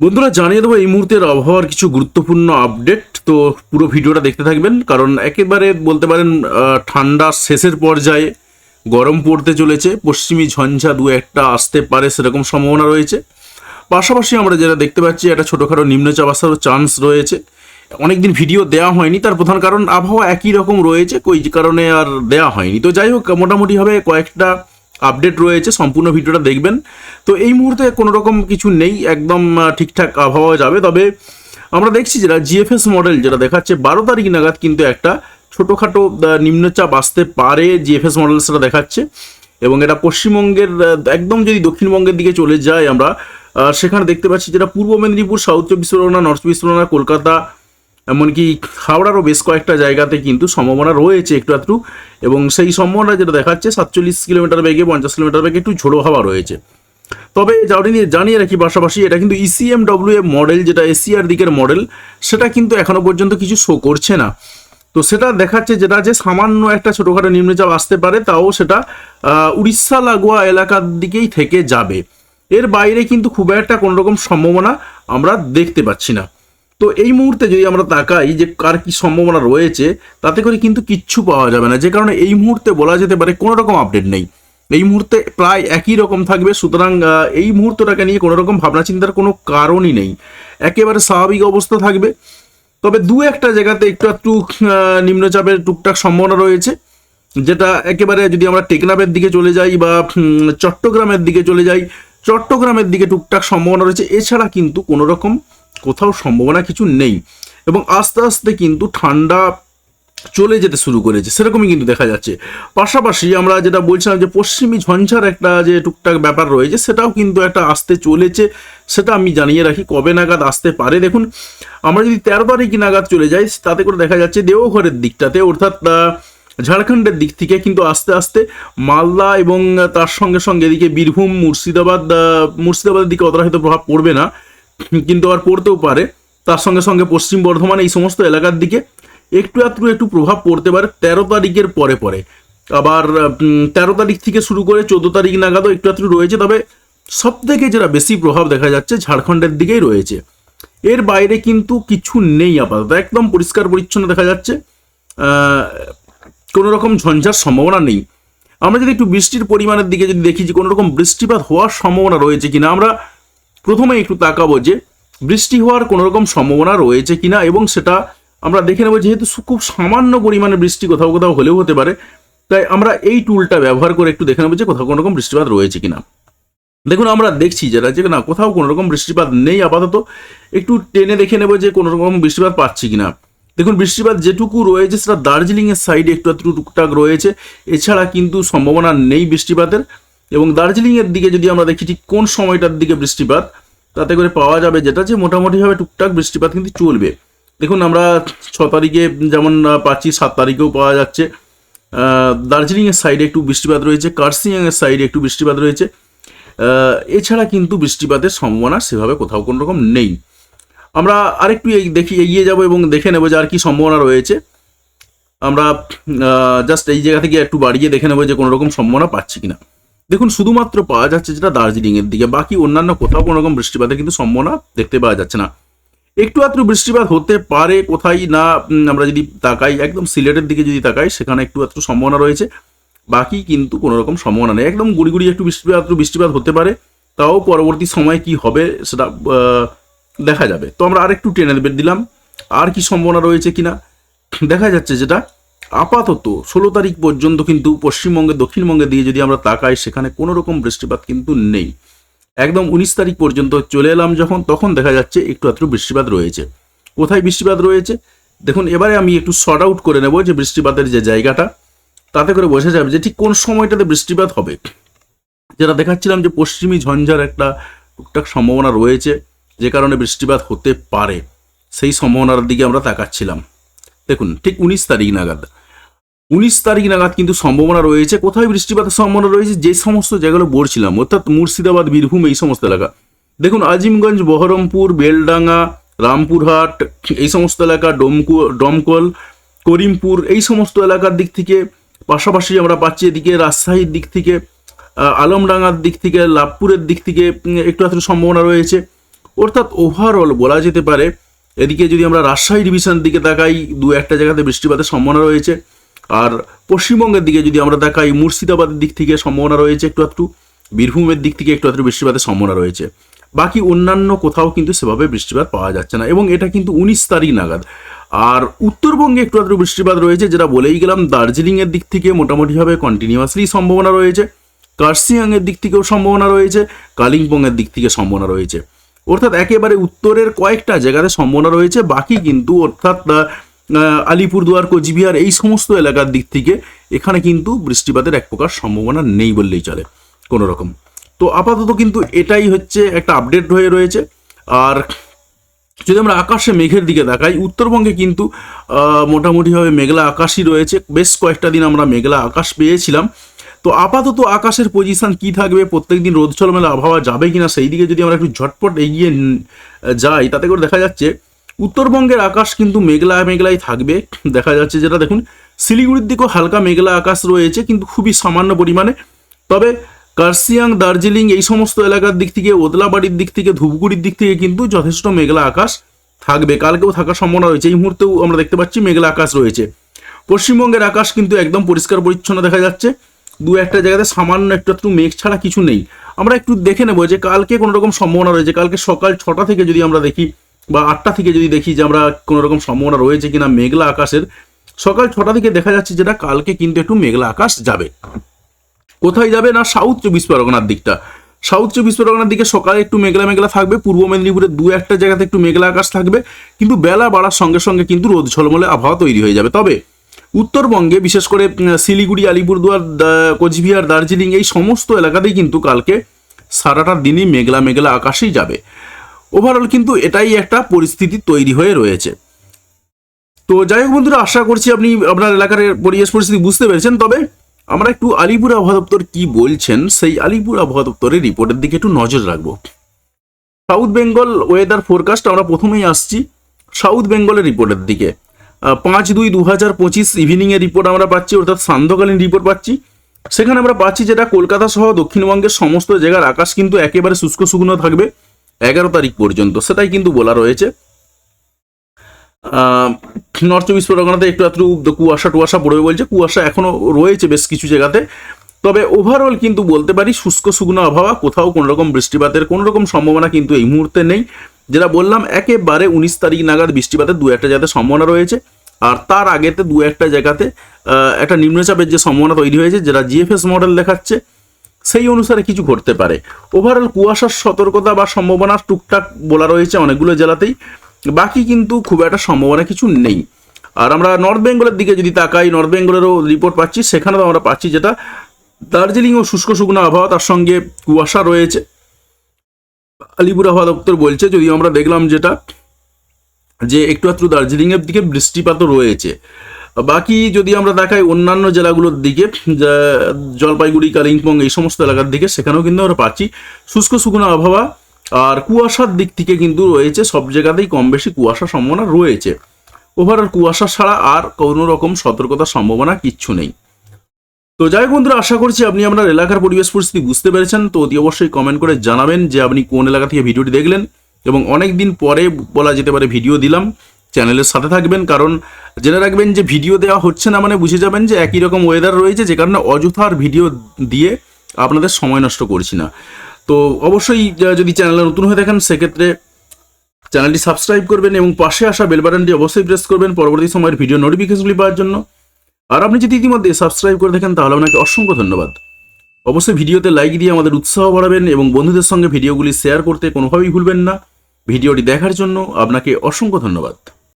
বন্ধুরা, জানিয়ে দেবো, এই মুহূর্তের আবহাওয়ার কিছু গুরুত্বপূর্ণ আপডেট। তো পুরো ভিডিওটা দেখতে থাকবেন, কারণ একেবারে বলতে পারেন ঠান্ডা শেষের পর্যায়ে গরম পড়তে চলেছে। পশ্চিমী ঝঞ্ঝা দু একটা আসতে পারে, সেরকম সম্ভাবনা রয়েছে। পাশাপাশি আমরা যেটা দেখতে পাচ্ছি, একটা ছোটোখাটো নিম্নচাপ আসারও চান্স রয়েছে। অনেকদিন ভিডিও দেওয়া হয়নি, তার প্রধান কারণ আবহাওয়া একই রকম রয়েছে, কই কারণে আর দেওয়া হয়নি। তো যাই হোক, মোটামুটিভাবে কয়েকটা আপডেট রয়েছে, সম্পূর্ণ ভিডিওটা দেখবেন। তো এই মুহূর্তে কোনো রকম কিছু নেই, একদম ঠিকঠাক আবহাওয়া যাবে। তবে আমরা দেখছি যেটা জিএফএস মডেল যেটা দেখাচ্ছে, বারো তারিখ নাগাদ কিন্তু একটা ছোটোখাটো নিম্নচাপ আসতে পারে জিএফএস মডেল সেটা দেখাচ্ছে। এবং এটা পশ্চিমবঙ্গের একদম যদি দক্ষিণবঙ্গের দিকে চলে যায় আমরা সেখানে দেখতে পাচ্ছি যেটা পূর্ব মেদিনীপুর, সাউথ চব্বিশ পরগনা, নর্থ চব্বিশ পরগনা, কলকাতা এমনকি হাওড়ারও বেশ কয়েকটা জায়গাতে কিন্তু সম্ভাবনা রয়েছে একটু একটু এবং সেই সম্ভাবনা যেটা দেখাচ্ছে, সাতচল্লিশ কিলোমিটার বেগে, পঞ্চাশ কিলোমিটার বেগে একটু ঝোড়ো হাওয়া রয়েছে। তবে জানিয়ে জানিয়ে রাখি পাশাপাশি এটা কিন্তু E ইসিএম ডব্লিউ এ মডেল যেটা এশিয়ার দিকের মডেল সেটা কিন্তু এখনও পর্যন্ত কিছু শো করছে না। তো সেটা দেখাচ্ছে যেটা যে সামান্য একটা ছোটোখাটো নিম্নচাপ আসতে পারে, তাও সেটা উড়িষ্যা লাগোয়া এলাকার দিকেই থেকে যাবে। এর বাইরে কিন্তু খুব একটা কোনো রকম সম্ভাবনা আমরা দেখতে পাচ্ছি না। তো এই মুহূর্তে যদি আমরা তাকাই যে কার কি সম্ভাবনা রয়েছে, তাতে করে কিন্তু কিচ্ছু পাওয়া যাবে না। যে কারণে এই মুহূর্তে বলা যেতে পারে কোনো রকম আপডেট নেই। এই মুহূর্তে প্রায় একই রকম থাকবে, সুতরাং এই মুহূর্তটাকে নিয়ে কোনো রকম ভাবনা চিন্তার কোনো কারণই নেই। একেবারে স্বাভাবিক অবস্থা থাকবে। তবে দু একটা জায়গাতে একটু একটু নিম্নচাপের টুকটাক সম্ভাবনা রয়েছে, যেটা একেবারে যদি আমরা টেকনাফের দিকে চলে যাই বা চট্টগ্রামের দিকে চলে যাই, চট্টগ্রামের দিকে টুকটাক সম্ভাবনা রয়েছে। এছাড়া কিন্তু কোনো রকম কোথাও সম্ভাবনা কিছু নেই এবং আস্তে আস্তে কিন্তু ঠান্ডা চলে যেতে শুরু করেছে, সেরকমই কিন্তু দেখা যাচ্ছে। পাশাপাশি আমরা যেটা বলছিলাম যে পশ্চিমী ঝঞ্ঝার একটা যে টুকটাক ব্যাপার রয়েছে, সেটাও কিন্তু একটা আসতে চলেছে, সেটা আমি জানিয়ে রাখি, কবে নাগাদ আসতে পারে। দেখুন, আমরা যদি তেরো তারিখ নাগাদ চলে যাই, তাতে করে দেখা যাচ্ছে দেওঘরের দিকটাতে, অর্থাৎ ঝাড়খণ্ডের দিক থেকে কিন্তু আস্তে আস্তে মালদা এবং তার সঙ্গে সঙ্গে এদিকে বীরভূম, মুর্শিদাবাদ মুর্শিদাবাদের দিকে অতটা হয়তো প্রভাব পড়বে না। কিন্তু আবার পড়তেও পারে। তার সঙ্গে সঙ্গে পশ্চিম বর্ধমান এই সমস্ত এলাকার দিকে একটু একটু একটু প্রভাব পড়তে পারে, তেরো তারিখের পরে পরে। আবার তেরো তারিখ থেকে শুরু করে চোদ্দ তারিখ নাগাদও একটু একটু রয়েছে, তবে সব থেকে যেটা বেশি প্রভাব দেখা যাচ্ছে ঝাড়খণ্ডের দিকেই রয়েছে। এর বাইরে কিন্তু কিছু নেই আপাতত, একদম পরিষ্কার পরিচ্ছন্ন দেখা যাচ্ছে। কোনো রকম ঝঞ্ঝার সম্ভাবনা নেই। আমরা যদি একটু বৃষ্টির পরিমাণের দিকে যদি দেখি যে কোনো রকম বৃষ্টিপাত হওয়ার সম্ভাবনা রয়েছে কিনা, আমরা প্রথমে একটু তাকাবো যে বৃষ্টি হওয়ার কোনো রকম সম্ভাবনা রয়েছে কিনা এবং সেটা আমরা দেখে নেব, যেহেতু খুব সামান্য পরিমাণে বৃষ্টি কোথাও কোথাও হলেও হতে পারে, তাই আমরা এই টুলটা ব্যবহার করে একটু দেখে নেব যে কোথাও কোনো রকম বৃষ্টিপাত রয়েছে কিনা। দেখুন, আমরা দেখছি যেটা যে না কোথাও কোনো রকম বৃষ্টিপাত নেই, আপাতত একটু টেনে দেখে নেব যে কোনো রকম বৃষ্টিপাত পাচ্ছি কিনা। দেখুন, বৃষ্টিপাত যেটুকু রয়েছে সেটা দার্জিলিংয়ের সাইডে একটু টুকটাক রয়েছে, এছাড়া কিন্তু সম্ভাবনা নেই বৃষ্টিপাতের। এবং দার্জিলিংয়ের দিকে যদি আমরা দেখি ঠিক কোন সময়টার দিকে বৃষ্টিপাত, তাতে করে পাওয়া যাবে যেটা যে মোটামুটিভাবে টুকটাক বৃষ্টিপাত কিন্তু চলবে। দেখুন, আমরা ছ তারিখে যেমন পাচ্ছি, সাত তারিখেও পাওয়া যাচ্ছে। দার্জিলিংয়ের সাইডে একটু বৃষ্টিপাত রয়েছে কার্সিয়াংয়ের সাইডে একটু বৃষ্টিপাত রয়েছে। এছাড়া কিন্তু বৃষ্টিপাতের সম্ভাবনা সেভাবে কোথাও কোনো রকম নেই। আমরা আরেকটু দেখি, এগিয়ে যাব এবং দেখে নেব যে আর কি সম্ভাবনা রয়েছে। আমরা জাস্ট এই জায়গা থেকে একটু বাড়িয়ে দেখে নেব যে কোনো রকম সম্ভাবনা পাচ্ছি কিনা। দেখুন, শুধুমাত্র পাওয়া যাচ্ছে যেটা দার্জিলিংয়ের দিকে, বাকি অন্যান্য কোথাও কোনো রকম বৃষ্টিপাতের কিন্তু সম্ভাবনা দেখতে পাওয়া যাচ্ছে না। একটু আধটু বৃষ্টিপাত হতে পারে, কোথায় না আমরা যদি তাকাই, একদম সিলেটের দিকে যদি তাকাই, সেখানে একটু আধটু সম্ভাবনা রয়েছে। বাকি কিন্তু কোনো রকম সম্ভাবনা নেই। একদম গুড়ি একটু বৃষ্টিপাত বৃষ্টিপাত হতে পারে, তাও পরবর্তী সময় কি হবে সেটা দেখা যাবে। তো আমরা আরেকটু টেনে দিলাম, আর কি সম্ভাবনা রয়েছে কিনা, দেখা যাচ্ছে যেটা আপাতত ষোলো তারিখ পর্যন্ত কিন্তু পশ্চিমবঙ্গে, দক্ষিণবঙ্গে দিয়ে যদি আমরা তাকাই, সেখানে কোনো রকম বৃষ্টিপাত কিন্তু নেই। একদম উনিশ তারিখ পর্যন্ত চলে এলাম যখন, তখন দেখা যাচ্ছে একটু আধটু বৃষ্টিপাত রয়েছে। কোথায় বৃষ্টিপাত রয়েছে? দেখুন, এবারে আমি একটু শর্ট আউট করে নেব যে বৃষ্টিপাতের যে জায়গাটা। তাতে করে বোঝা যাবে যে ঠিক কোন সময়টাতে বৃষ্টিপাত হবে। যেটা দেখাচ্ছিলাম যে পশ্চিমী ঝঞ্ঝার একটা টুকটাক সম্ভাবনা রয়েছে, যে কারণে বৃষ্টিপাত হতে পারে। সেই সম্ভাবনার দিকে আমরা তাকাচ্ছিলাম। দেখুন, ঠিক উনিশ তারিখ নাগাদ। উনিশ তারিখ নাগাদ কিন্তু সম্ভাবনা রয়েছে। কোথায় বৃষ্টিপাতের সম্ভাবনা রয়েছে? যে সমস্ত জায়গাগুলো বলছিলাম অর্থাৎ মুর্শিদাবাদ, বীরভূম এই সমস্ত এলাকা। দেখুন, আজিমগঞ্জ, বহরমপুর, বেলডাঙ্গা, রামপুরহাট, এই সমস্ত এলাকা, ডমকু, ডমকল, করিমপুর, এই সমস্ত এলাকার দিক থেকে পাশাপাশি আমরা পাচ্ছি এদিকে রাজশাহীর দিক থেকে আলমডাঙ্গার দিক থেকে, লাভপুরের দিক থেকে একটু একটু সম্ভাবনা রয়েছে। অর্থাৎ ওভারঅল বলা যেতে পারে, এদিকে যদি আমরা রাজশাহী ডিভিশনের দিকে তাকাই দু একটা জায়গাতে বৃষ্টিপাতের সম্ভাবনা রয়েছে। আর পশ্চিমবঙ্গের দিকে যদি আমরা তাকাই মুর্শিদাবাদের দিক থেকে সম্ভাবনা রয়েছে একটু একটু বীরভূমের দিক থেকে একটু একটু বৃষ্টিপাতের সম্ভাবনা রয়েছে। বাকি অন্যান্য কোথাও কিন্তু সেভাবে বৃষ্টিপাত পাওয়া যাচ্ছে না এবং এটা কিন্তু উনিশ তারিখ নাগাদ। আর উত্তরবঙ্গে একটু আধটু বৃষ্টিপাত রয়েছে, যেটা বলেই গেলাম, দার্জিলিংয়ের দিক থেকে মোটামুটিভাবে কন্টিনিউয়াসলি সম্ভাবনা রয়েছে কার্সিয়াংয়ের দিক থেকেও সম্ভাবনা রয়েছে, কালিম্পংয়ের দিক থেকে সম্ভাবনা রয়েছে। অর্থাৎ একেবারে উত্তরের কয়েকটা জায়গাতে সম্ভাবনা রয়েছে, বাকি কিন্তু অর্থাৎ আলিপুরদুয়ার, কোচবিহার এই সমস্ত এলাকার দিক থেকে এখানে কিন্তু বৃষ্টিপাতের এক প্রকার সম্ভাবনা নেই বললেই চলে কোনো রকম তো আপাতত কিন্তু এটাই হচ্ছে একটা আপডেট হয়ে রয়েছে। আর যদি আমরা আকাশে মেঘের দিকে তাকাই, উত্তরবঙ্গে কিন্তু মোটামুটিভাবে মেঘলা আকাশই রয়েছে। বেশ কয়েকটা দিন আমরা মেঘলা আকাশ পেয়েছিলাম। তো আপাতত আকাশের পজিশন কি থাকবে প্রত্যেক দিন রোদ চলমেলা আবহাওয়া যাবে কিনা সেই দিকে যদি আমরা একটু ঝটপট এগিয়ে যাই, তাতে করে দেখা যাচ্ছে উত্তরবঙ্গের আকাশ কিন্তু মেঘলা মেঘলাই থাকবে। দেখা যাচ্ছে যেটা দেখুন, শিলিগুড়ির দিকেও হালকা মেঘলা আকাশ রয়েছে, কিন্তু খুবই সামান্য পরিমাণে। তবে কার্সিয়াং দার্জিলিং এই সমস্ত এলাকার দিক থেকে, ওদলাবাড়ির দিক থেকে, ধূপগুড়ির দিক থেকে কিন্তু যথেষ্ট মেঘলা আকাশ থাকবে। কালকেও থাকার সম্ভাবনা রয়েছে। এই মুহূর্তেও আমরা দেখতে পাচ্ছি মেঘলা আকাশ রয়েছে। পশ্চিমবঙ্গের আকাশ কিন্তু একদম পরিষ্কার পরিচ্ছন্ন দেখা যাচ্ছে। দু একটা জায়গাতে সামান্য একটু একটু মেঘ ছাড়া কিছু নেই। আমরা একটু দেখে নেব যে কালকে কোনো রকম সম্ভাবনা রয়েছে। কালকে সকাল ছটা থেকে যদি আমরা দেখি বা আটটা থেকে যদি দেখি যে আমরা কোনো রকম সম্ভাবনা রয়েছে কিনা মেঘলা আকাশের, সকাল ছটা থেকে দেখা যাচ্ছে যেটা কালকে কিন্তু একটু মেঘলা আকাশ যাবে। কোথায় যাবে না সাউথ চব্বিশ পরগনার দিকটা? সাউথ চব্বিশ পরগনার দিকে সকালে একটু মেঘলা মেঘলা থাকবে, পূর্ব মেদিনীপুরের দু একটা জায়গাতে একটু মেঘলা আকাশ থাকবে, কিন্তু বেলা বাড়ার সঙ্গে সঙ্গে কিন্তু রোদ ঝলমলে আবহাওয়া তৈরি হয়ে যাবে। তবে উত্তরবঙ্গে বিশেষ করে শিলিগুড়ি, আলিপুরদুয়ার কোচবিহার, দার্জিলিং এই সমস্ত এলাকাতেই কিন্তু কালকে সারাটা দিনই মেঘলা মেঘলা আকাশেই যাবে। ওভারঅল কিন্তু এটাই একটা পরিস্থিতি তৈরি হয়ে রয়েছে। তো যাই হোক বন্ধুরা, আশা করছি আপনি আপনার এলাকার পরিবেশ পরিস্থিতি বুঝতে পেরেছেন। তবে আমরা একটু আলিপুর আবহাওয়া দপ্তর কি বলছেন, সেই আলিপুর আবহাওয়া দপ্তরের রিপোর্টের দিকে একটু নজর রাখব। সাউথ বেঙ্গল ওয়েদার ফোরকাস্ট আমরা প্রথমেই আসছি সাউথ বেঙ্গলের রিপোর্টের দিকে। পাঁচ দুই দু হাজার পঁচিশ ইভিনিংয়ের রিপোর্ট আমরা পাচ্ছি, অর্থাৎ সান্ধ্যকালীন রিপোর্ট পাচ্ছি। সেখানে আমরা পাচ্ছি যেটা কলকাতা সহ দক্ষিণবঙ্গের সমস্ত জায়গার আকাশ কিন্তু একেবারে শুষ্ক শুকনো থাকবে। এগারো তারিখ পর্যন্ত, সেটাই কিন্তু বলা রয়েছে। নর্থ চব্বিশ পরগনাতে একটু একটু কুয়াশা টুয়াশা পড়বে বলছে, কুয়াশা এখনও রয়েছে বেশ কিছু জায়গাতে। তবে ওভারঅল কিন্তু বলতে পারি, শুষ্ক শুকনো আবহাওয়া, কোথাও কোনো রকম বৃষ্টিপাতের কোনো রকম সম্ভাবনা কিন্তু এই মুহূর্তে নেই। যেটা বললাম, একেবারে উনিশ তারিখ নাগাদ বৃষ্টিপাতের দু একটা জায়গাতে সম্ভাবনা রয়েছে। আর তার আগেতে দু একটা জায়গাতে একটা নিম্নচাপের যে সম্ভাবনা তৈরি হয়েছে, যেটা জিএফএস মডেল দেখাচ্ছে সেই অনুসারে কিছু ঘটতে পারে। ওভারঅল কুয়াশার সতর্কতা বা সম্ভাবনা টুকটাক বলা রয়েছে অনেকগুলো জেলাতেই। বাকি কিন্তু খুব একটা সম্ভাবনা কিছু নেই। আর আমরা নর্থ বেঙ্গলের দিকে যদি তাকাই নর্থ বেঙ্গলেরও রিপোর্ট পাচ্ছি, সেখানেও আমরা পাচ্ছি যেটা দার্জিলিং ও শুষ্ক শুকনো আবহাওয়া, তার সঙ্গে কুয়াশা রয়েছে। আলিপুর আবহাওয়া দপ্তর বলছে, যদিও আমরা দেখলাম যেটা, যে একটু একটু দার্জিলিংয়ের দিকে বৃষ্টিপাতও রয়েছে। বাকি যদি আমরা দেখাই অন্যান্য জেলাগুলোর দিকে জলপাইগুড়ি, কালিম্পং, এই সমস্ত এলাকার দিকে, সেখানেও কিন্তু আমরা পাচ্ছি। শুষ্ক শুকনো আবহাওয়া আর কুয়াশার দিক থেকে কিন্তু রয়েছে, সব জায়গাতেই কম বেশি কুয়াশার সম্ভাবনা রয়েছে। ওভারঅল কুয়াশা ছাড়া আর কোনো রকম সতর্কতার সম্ভাবনা কিচ্ছু নেই। তো যাই হোক বন্ধুরা, আশা করছি আপনি আপনার এলাকার পরিবেশ পরিস্থিতি বুঝতে পেরেছেন। তো অতি অবশ্যই কমেন্ট করে জানাবেন যে আপনি কোন এলাকা থেকে ভিডিওটি দেখলেন এবং অনেক দিন পরে বলা যেতে পারে ভিডিও দিলাম। চ্যানেলের সাথে থাকবেন, কারণ জেনে রাখবেন যে ভিডিও দেওয়া হচ্ছে না মানে বুঝে যাবেন যে একই রকম ওয়েদার রয়েছে, যে কারণে অযথার ভিডিও দিয়ে আপনাদের সময় নষ্ট করছি না। তো অবশ্যই যদি চ্যানেলে নতুন হয়ে থাকেন, সেক্ষেত্রে চ্যানেলটি সাবস্ক্রাইব করবেন এবং পাশে আসা বেল বাটনটি অবশ্যই প্রেস করবেন পরবর্তী সময়ের ভিডিও নোটিফিকেশনগুলি পাওয়ার জন্য। আর আপনি যদি ইতিমধ্যে সাবস্ক্রাইব করে থাকেন, তাহলে আপনাকে অসংখ্য ধন্যবাদ। অবশ্যই ভিডিওতে লাইক দিয়ে আমাদের উৎসাহ বাড়াবেন এবং বন্ধুদের সঙ্গে ভিডিওগুলি শেয়ার করতে কোনোভাবেই ভুলবেন না। ভিডিওটি দেখার জন্য আপনাকে অসংখ্য ধন্যবাদ।